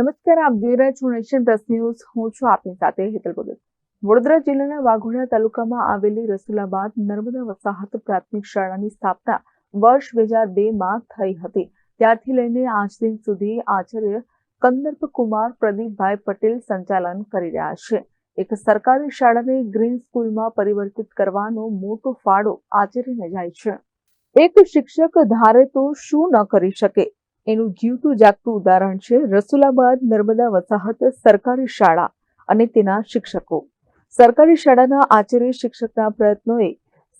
નમસ્કાર, આપ જોઈ રહ્યા છો નેશન પ્લસ ન્યૂઝ. હું છું આપની સાથે હેતલ ભગત વડોદરા જિલ્લાના વાઘોડા તાલુકામાં આવેલી રસુલાબાદ નર્મદા વસાહત પ્રાથમિક શાળાની સ્થાપના વર્ષ બે હજાર બે માં થઈ હતી. ત્યારથી લઈને આજ દિન સુધી આચાર્ય કંદર્પ કુમાર પ્રદીપભાઈ પટેલ સંચાલન કરી રહ્યા છે. એક સરકારી શાળાને ગ્રીન સ્કૂલમાં પરિવર્તિત કરવાનો મોટો ફાળો આચાર્યને જાય છે. એક શિક્ષક ધારે તો શું ન કરી શકે? એનું જીવતું જાગતું ઉદાહરણ છે રસુલાબાદ નર્મદા વસાહત સરકારી શાળા અને તેના શિક્ષકો. સરકારી શાળાના આચાર્ય શિક્ષકના પ્રયત્નોએ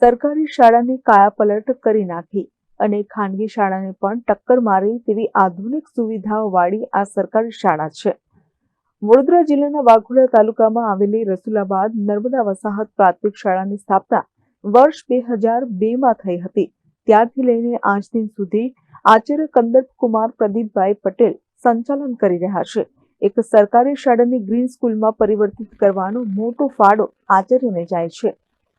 સરકારી શાળાની કાયાપલટ કરી નાખી અને ખાનગી શાળાને પણ ટક્કર મારી તેવી આધુનિક સુવિધાઓ વાળી આ સરકારી શાળા છે. વડોદરા જિલ્લાના વાઘોડા તાલુકામાં આવેલી રસુલાબાદ નર્મદા વસાહત પ્રાથમિક શાળાની સ્થાપના વર્ષ બે હજાર બેમાં થઈ હતી. ત્યારથી લઈને આજ દિન સુધી આચાર્ય કંદર્પ કુમાર પ્રદીપભાઈ પટેલ સંચાલન કરી રહ્યા છે. એક સરકારી શાળાને ગ્રીન સ્કૂલમાં પરિવર્તિત કરવાનો મોટો ફાળો આચાર્યને જાય છે.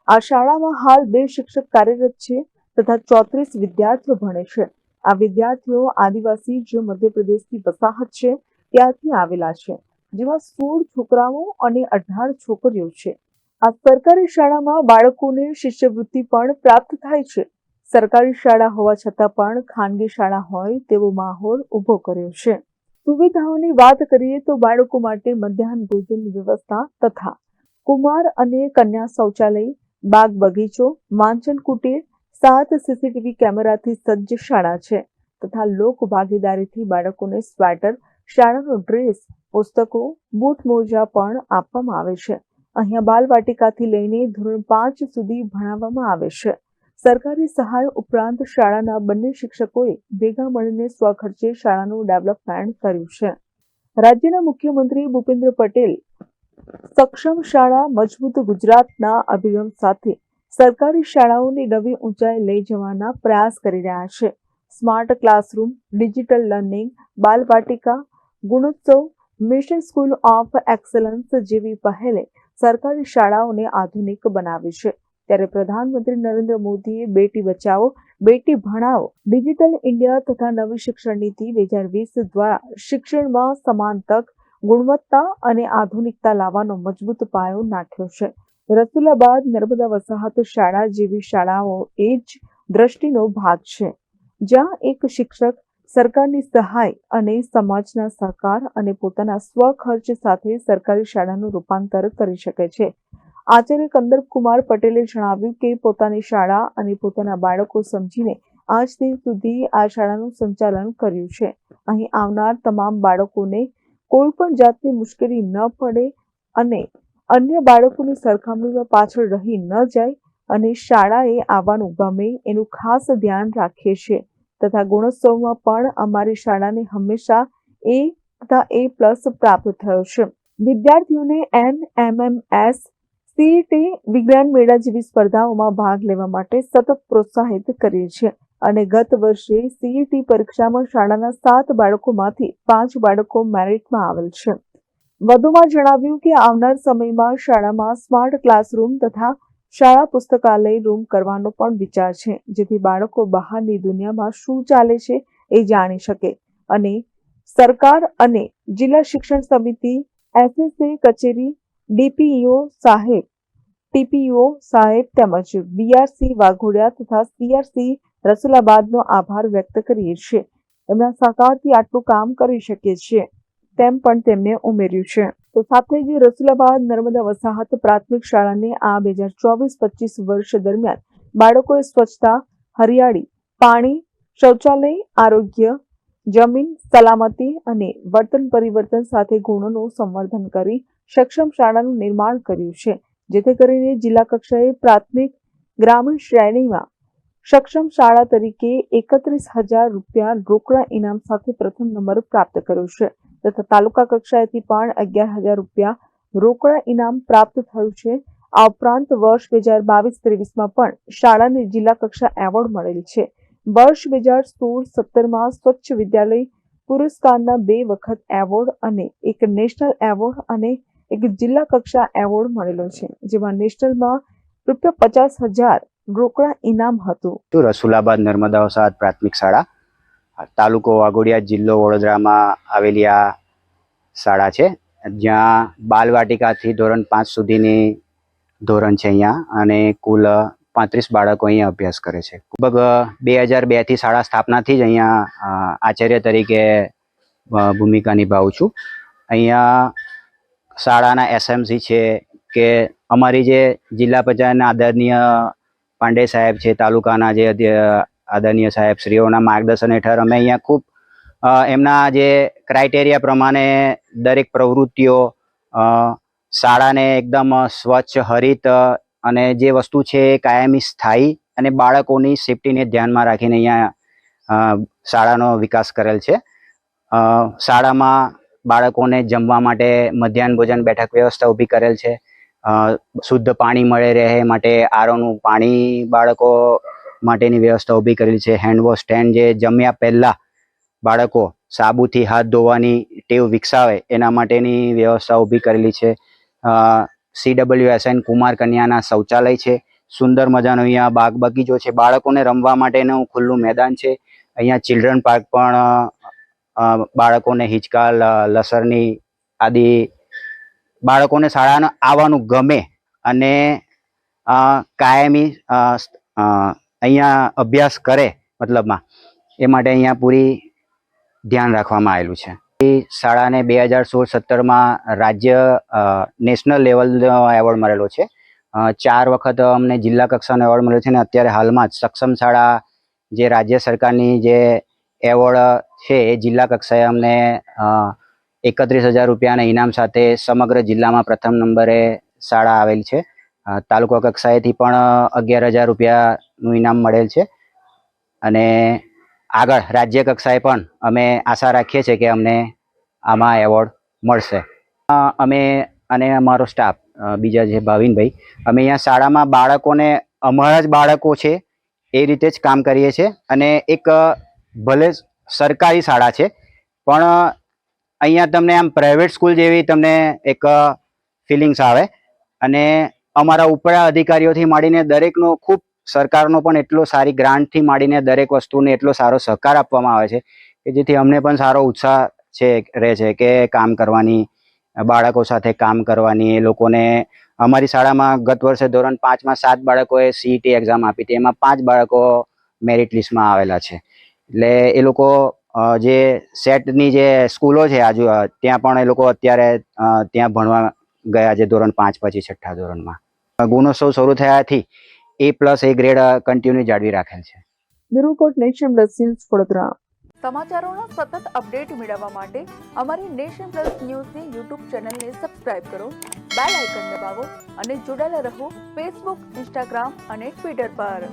આ શાળામાં હાલ બે શિક્ષક કાર્યરત છે તથા ચોત્રીસ વિદ્યાર્થીઓ ભણે છે. આ વિદ્યાર્થીઓ આદિવાસી, જે મધ્યપ્રદેશની વસાહત છે, ત્યાંથી આવેલા છે, જેમાં સોળ છોકરાઓ અને અઢાર છોકરીઓ છે. આ સરકારી શાળામાં બાળકોને શિષ્યવૃત્તિ પણ પ્રાપ્ત થાય છે. સરકારી શાળા હોવા છતાં પણ ખાનગી શાળા હોય તેવો માહોલ ઊભો કર્યો છે. સુવિધાઓની વાત કરીએ તો બાળકો માટે મધ્યાહન ભોજનની વ્યવસ્થા તથા કુમાર અને કન્યા શૌચાલય, બાગ બગીચો વાંચન કુટીર, સાત સીસીટીવી કેમેરાથી સજ્જ શાળા છે તથા લોક ભાગીદારીથી બાળકોને સ્વેટર, શાળાનો ડ્રેસ, પુસ્તકો, બૂટ મોજા પણ આપવામાં આવે છે. અહીંયા બાલવાટિકાથી લઈને ધોરણ પાંચ સુધી ભણાવવામાં આવે છે. સરકારી સહાય ઉપરાંત શાળાના બંને શિક્ષકોએ ભેગા મળીને સ્વખર્ચે શાળાનું ડેવલપમેન્ટ કર્યું છે. રાજ્યના મુખ્યમંત્રી ભૂપેન્દ્ર પટેલ સક્ષમ શાળા મજબૂત ગુજરાતના અભિગમ સાથે સરકારી શાળાઓની નવી ઊંચાઈ લઈ જવાના પ્રયાસ કરી રહ્યા છે. Smart classroom, digital learning, Balvatika, Gunotsav, mission school of excellence જેવી પહેલે સરકારી શાળાઓને આધુનિક બનાવી છે. ત્યારે પ્રધાનમંત્રી નરેન્દ્ર મોદીએ બેટી બચાવો, બેટી ભણાવો, ડિજિટલ ઇન્ડિયા તથા નવી શિક્ષણ નીતિ બે હજાર વીસ દ્વારા શિક્ષણમાં સમાન તક, ગુણવત્તા અને આધુનિકતા લાવવાનો મજબૂત પાયો નાખ્યો છે. રસુલાબાદ નર્મદા વસાહત શાળા જેવી શાળાઓ એ જ દ્રષ્ટિનો ભાગ છે, જ્યાં એક શિક્ષક સરકારની સહાય અને સમાજના સહકાર અને પોતાના સ્વખર્ચ સાથે સરકારી શાળાનું રૂપાંતર કરી શકે છે. આચાર્ય કંદરકુમાર પટેલે જણાવ્યું કે પોતાની શાળા અને પોતાના બાળકો સમજીને આજ દિન સુધી આ શાળાનું સંચાલન કર્યું છે. અહીં આવનાર તમામ બાળકોને કોઈ પણ જાતની મુશ્કેલી ન પડે અને અન્ય બાળકોની સરખામણીમાં પાછળ રહી ન જાય અને શાળાએ આવવાનું ગમે એનું ખાસ ધ્યાન રાખીએ છીએ તથા ગુણોત્સવમાં પણ અમારી શાળાને હંમેશા એ તથા એ પ્લસ પ્રાપ્ત થયો છે. વિદ્યાર્થીઓને એન એમએમએસ સીઈટી વિજ્ઞાન મેળા જેવી સ્પર્ધાઓમાં ભાગ લેવા માટે સતત પ્રોત્સાહિત કરીએ છીએ. અને ગત વર્ષે સીઈટી પરીક્ષામાં શાળાના સાત બાળકોમાંથી પાંચ બાળકો મેરિટમાં આવેલ છે. વધુમાં જણાવ્યું કે આવનાર સમયમાં શાળામાં સ્માર્ટ ક્લાસરૂમ તથા શાળા પુસ્તકાલય રૂમ કરવાનો પણ વિચાર છે. જેથી બાળકો બહારની દુનિયામાં શું ચાલે છે એ જાણી શકે. અને સરકાર અને જિલ્લા શિક્ષણ સમિતિ એસએસએ કચેરી ડીપીઈઓ સાહેબ ટીપીઓ સાહેબ તેમજ બીઆરસી વાઘોડિયા તથા સીઆરસી રસુલાબાદનો આભાર વ્યક્ત કરીએ છીએ. એમના સહકારથી આટલું કામ કરી શકીએ છીએ તેમ પણ તેમણે ઉમેર્યું છે. તો સાથે જ રસુલાબાદ નર્મદા વસાહત પ્રાથમિક શાળાને આ બે હજાર ચોવીસ પચીસ વર્ષ દરમિયાન બાળકોએ સ્વચ્છતા, હરિયાળી, પાણી, શૌચાલય, આરોગ્ય, જમીન, સલામતી અને વર્તન પરિવર્તન સાથે ગુણોનું સંવર્ધન કરી સક્ષમ શાળાનું નિર્માણ કર્યું છે. જેથી કરીને જિલ્લા કક્ષાએ પ્રાથમિક ગ્રામીણ શ્રેણીમાં સક્ષમ શાળા તરીકે એકત્રીસ હજાર રૂપિયા રોકડા ઇનામ સાથે પ્રથમ નંબર પ્રાપ્ત કર્યો છે. તથા તાલુકા કક્ષાએથી પણ અગિયાર હજાર રૂપિયા રોકડા ઇનામ પ્રાપ્ત થયું છે. આ ઉપરાંત વર્ષ બે હજાર બાવીસ ત્રેવીસમાં પણ શાળાને જિલ્લા કક્ષા એવોર્ડ મળેલ છે. વર્ષ બે હજાર સોળ સત્તરમાં સ્વચ્છ વિદ્યાલય પુરસ્કારના બે વખત એવોર્ડ અને એક નેશનલ એવોર્ડ અને એક જિલ્લા કક્ષા એવોર્ડ મળેલો છે, જેમાં નેશનલમાં રૂપિયા પચાસ હજાર રોકડા ઇનામ હતું. રસુલાબાદ નર્મદા વસાહત પ્રાથમિક શાળા તાલુકો વાઘોડિયા જિલ્લો વડોદરામાં આવેલી આ શાળા છે. જ્યાં બાલવાટિકાથી ધોરણ પાંચ સુધીની ધોરણ છે અહીંયા, અને કુલ પાંત્રીસ બાળકો અહીંયા અભ્યાસ કરે છે. લગભગ બે હજાર બેથી શાળા સ્થાપનાથી જ અહીંયા આચાર્ય તરીકે ભૂમિકા નિભાવું છું. અહીંયા શાળાના એસએમસી છે કે અમારી જે જિલ્લા પંચાયતના આદરણીય પાંડે સાહેબ છે, તાલુકાના જે આદરણીય સાહેબ શ્રીઓના માર્ગદર્શન હેઠળ અમે અહીંયા ખૂબ એમના જે ક્રાઇટેરિયા પ્રમાણે દરેક પ્રવૃત્તિઓ શાળાને એકદમ સ્વચ્છ, હરિત અને જે વસ્તુ છે એ કાયમી સ્થાયી અને બાળકોની સેફટીને ધ્યાનમાં રાખીને અહીંયા શાળાનો વિકાસ કરેલ છે. શાળામાં બાળકોને જમવા માટે મધ્યાહન ભોજન બેઠક વ્યવસ્થા ઊભી કરેલ છે. શુદ્ધ પાણી મળે રહે માટે આરોનું પાણી બાળકો માટેની વ્યવસ્થા ઊભી કરેલી છે. હેન્ડવોશ સ્ટેન્ડ જે જમ્યા પહેલાં બાળકો સાબુથી હાથ ધોવાની ટેવ વિકસાવે એના માટેની વ્યવસ્થા ઊભી કરેલી છે. સીડબ્લ્યુએસએન કુમાર કન્યાના શૌચાલય છે. સુંદર મજાનો અહીંયા બાગ બગીચો છે. બાળકોને રમવા માટેનું ખુલ્લું મેદાન છે. અહીંયા ચિલ્ડ્રન પાર્ક પણ બાળકોને હિંચકા લસરની આદિ બાળકોને શાળાને આવવાનું ગમે અને કાયમી અહીંયા અભ્યાસ કરે મતલબમાં, એ માટે અહીંયા પૂરી ધ્યાન રાખવામાં આવેલું છે. શાળાને બે હજાર સોળ સત્તરમાં રાજ્ય નેશનલ લેવલનો એવોર્ડ મળેલો છે. ચાર વખત અમને જિલ્લા કક્ષાનો એવોર્ડ મળ્યો છે અને અત્યારે હાલમાં જ સક્ષમ શાળા જે રાજ્ય સરકારની જે એવોર્ડ છે જિલ્લા કક્ષાએ અમને એકત્રીસ હજાર રૂપિયાના ઇનામ સાથે સમગ્ર જિલ્લામાં પ્રથમ નંબરે શાળા આવેલ છે. તાલુકા કક્ષાએથી પણ અગિયાર હજાર રૂપિયાનું ઇનામ મળેલ છે. અને આગળ રાજ્ય કક્ષાએ પણ અમે આશા રાખીએ છીએ કે અમને આમાં એવોર્ડ મળશે. અમે અને અમારો સ્ટાફ બીજા જે ભાવિનભાઈ, અમે અહીંયા શાળામાં બાળકોને, અમારા જ બાળકો છે એ રીતે જ કામ કરીએ છીએ. અને એક ભલે સરકારી શાળા છે, પણ અહીંયા તમને આમ પ્રાઇવેટ સ્કૂલ જેવી તમને એક ફિલિંગ્સ આવે. અને અમારા ઉપરા અધિકારીઓથી માંડીને દરેકનો ખૂબ સરકારનો પણ એટલો સારી ગ્રાન્ટથી માંડીને દરેક વસ્તુને એટલો સારો સહકાર આપવામાં આવે છે, કે જેથી અમને પણ સારો ઉત્સાહ છે, રહે છે કે કામ કરવાની બાળકો સાથે કામ કરવાની, એ લોકોને અમારી શાળામાં ગત વર્ષે ધોરણ પાંચમાં સાત બાળકોએ સીઈટી એક્ઝામ આપી હતી, એમાં પાંચ બાળકો મેરિટ લિસ્ટમાં આવેલા છે. એટલે એ લોકો જે સેટની જે સ્કૂલો છે આજુ ત્યાં પણ એ લોકો અત્યારે ત્યાં ભણવા ગયા છે ધોરણ પાંચ પછી છઠ્ઠા ધોરણમાં. ગુણોત્સવ શરૂ થયાથી A plus A grade continue જાળવી રાખેલ છે. બ્યુરોકોટ નેશન પ્લસ ન્યૂઝ વડોદરા. સમાચારોના સતત અપડેટ મેળવવા માટે અમારી નેશન પ્લસ ન્યૂઝની યુટ્યુબ ચેનલને સબસ્ક્રાઇબ કરો બેલ આઇકન દબાવો અને જોડાયેલા રહો ફેસબુક ઇન્સ્ટાગ્રામ અને ટ્વિટર પર.